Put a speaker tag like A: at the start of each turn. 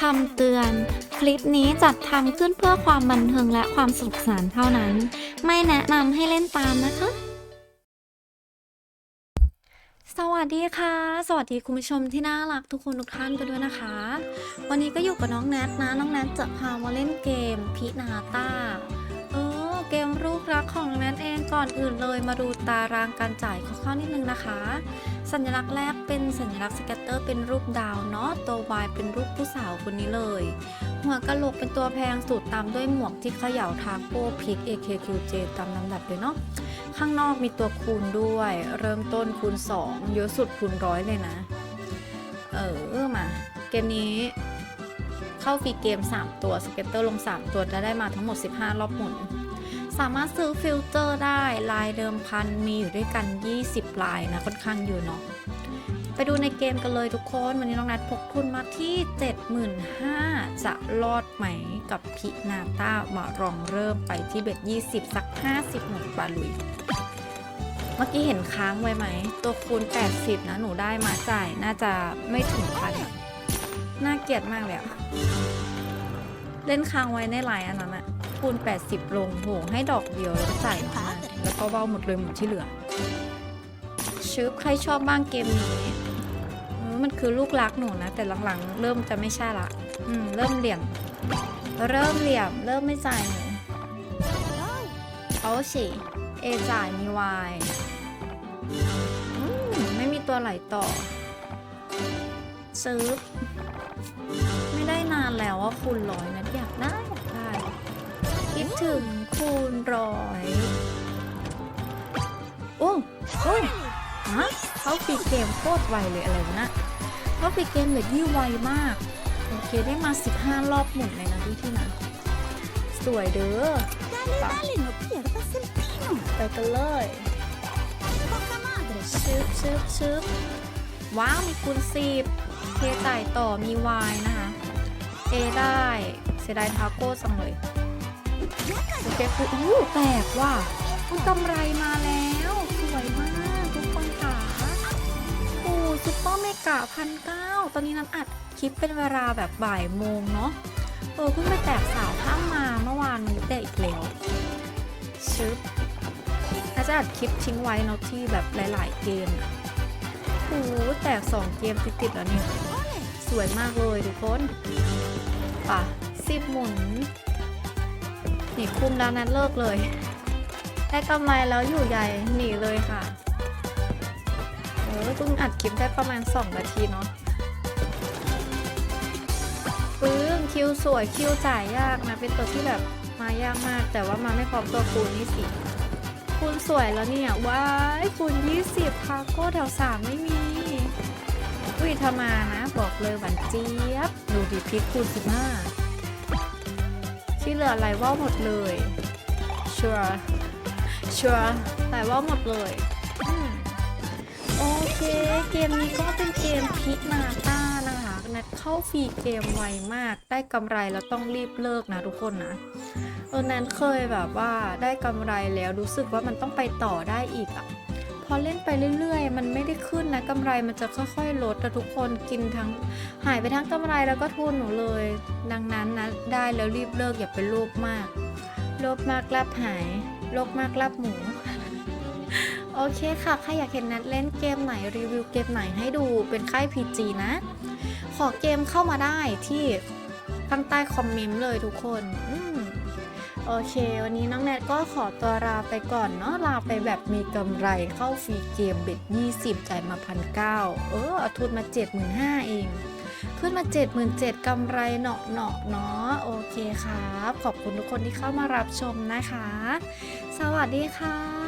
A: คำเตือน คลิปนี้จัดทำขึ้นเพื่อความบันเทิงและความสนุกสนานเท่านั้น ไม่แนะนำให้เล่นตามนะคะ สวัสดีค่ะ สวัสดีคุณผู้ชมที่น่ารักทุกคนทุกท่านกันด้วยนะคะ วันนี้ก็อยู่กับน้องแนทนะ น้องแนทจะพามาเล่นเกมพินาตาเออเกมรูปรักของแนทเองก่อนอื่นเลยมาดูตารางการจ่ายคร่าวๆนิดนึงนะคะ สัญลักษณ์แรกเป็นสัญลักษณ์สเก็ตเตอร์เป็นรูปดาวเนาะตัว Y เป็นรูปผู้สาวคนนี้เลย หัวกะโหลกเป็นตัวแพงสุดตามด้วยหมวกที่เขย่าทาโก้พิก AKQJ ตามลำดับเลยเนาะข้างนอกมีตัวคูณด้วย เริ่มต้นคูณ 2 เยอะสุดคูณร้อยเลยนะ เออมา เกมนี้เข้าฟรีเกม 3 ตัวสเก็ตเตอร์ลง 3 ตัวจะได้มาทั้งหมด 15 รอบหมุน สามารถซื้อฟิลเตอร์ได้ลายเดิมพันมีอยู่ด้วยกัน 20 ลายนะค่อนข้างเยอะเนาะไปดูในเกมกันเลยทุกคน วันนี้น้องนัดพกทุนมาที่ 75,000จะรอดไหมกับพินาต้ามาลองเริ่มไปที่เบ็ด20 สัก 50หมดปาลุย เมื่อกี้เห็นค้างไว้ไหม ตัวคูณ 80 นะ หนูได้มาจ่ายน่าจะไม่ถึงพันน่าเกลียดมากเลยอะเล่นค้างไว้ในไลน์อันนั้นอะ คูณ 80 ลงโหให้ดอกเดียวแล้วก็จ่ายมาแล้วก็เบ้าหมดเลยหมดที่เหลือชืบใครชอบบ้างเกมนี้เออมันคือลูกรักหนูนะ แต่หลังๆ เริ่มจะไม่ใช่ละ อืม เริ่มเหลี่ยม เริ่มเหลี่ยม เริ่มไม่จ่ายหนูเอาสิเอจ่ายมีวายอืมไม่มีตัวไหลต่อซื้อไม่ได้นานแล้วว่าคูณร้อยนะอยากได้อยากได้ คิดถึงคูณร้อยโอ้โอ้ฮะเขาปีเกมโคตรไวเลยอะไรวะนะเขาปีเกมเหลือยี่ไวมาก โอเคได้มา 15 รอบหมุนเลยนะที่ที่นะสวยเด้อไปกันเลยชึบชึบชึบว้าวมีคูณสิบเทจ่ายต่อมี Y นะคะ A ได้ เสียดายทาโก้จังเลย โอเคคูอู้แตกว่ะคุณกำไรมาแล้ว สวยมากทุกคนค่ะโอ้ซุปเปอร์เมกะพันเก้าตอนนี้นั้นอัดคลิปเป็นเวลาแบบบ่ายโมงเนาะเออเพิ่งไปแตกสาวข้ามมาเมื่อวานมันแตกอีกแล้วชึบอาจจะอัดคลิปทิ้งไว้เนาะที่แบบหลาย ๆ เกมอะโอ้โหแตก2เกมติดๆแล้วเนี่ยสวยมากเลยทุกคนป่ะสิบหมุน หนีคุมแล้วนั้นเลิกเลย ได้กำไรแล้วอยู่ใหญ่หนีเลยค่ะเออเพิ่งอัดคลิปได้ประมาณ 2 นาทีเนาะปึ้งคิวสวยคิวจ่ายยากนะ เป็นตัวที่แบบมายากมาก แต่ว่ามาไม่พร้อมตัวคูณนี่สิคูณสวยแล้วเนี่ยว้ายคูณ20คาโก้แถวสามไม่มีอุ้ยถ้ามานะ บอกเลยหวานเจี๊ยบ ดูดิพิกคูณ15 ที่เหลือไรว่าหมดเลยชัวร์ชัวร์แต่ว่าหมดเลยโอเคเกมนี้ก็เป็นเกมพิกนาต้านะคะนัดเข้าฟรีเกมไวมาก ได้กำไรแล้วต้องรีบเลิกนะทุกคนนะเออแนนเคยแบบว่าได้กำไรแล้วรู้สึกว่ามันต้องไปต่อได้อีกอะ อเล่นไปเรื่อยๆ มันไม่ได้ขึ้นนะกำไรมันจะค่อยๆลดแต่ทุกคนกินทั้งหายไปทั้งกำไรแล้วก็ทุนหนูเลย ดังนั้นนะได้แล้วรีบเลิกอย่าไปโลภมากโลภมากลาบหายโลภมากลาบหมูโอเคค่ะใครอยากเห็นนัดเล่นเกมไหนรีวิวเกมไหนให้ดูเป็นค่าย PG นะ ขอเกมเข้ามาได้ที่ข้างใต้คอมเมนต์เลยทุกคน อืม โอเค วันนี้น้องแนทก็ขอตัวลาไปก่อนเนาะลาไปแบบมีกำไรเข้าฟรีเกมเบ็ด20 จ่ายมาพันเก้าเออเอาทุนมา 75,000เอง ขึ้นมา 77,000กำไรเนาะเนาะเนาะโอเคครับ ขอบคุณทุกคนที่เข้ามารับชมนะคะ สวัสดีค่ะ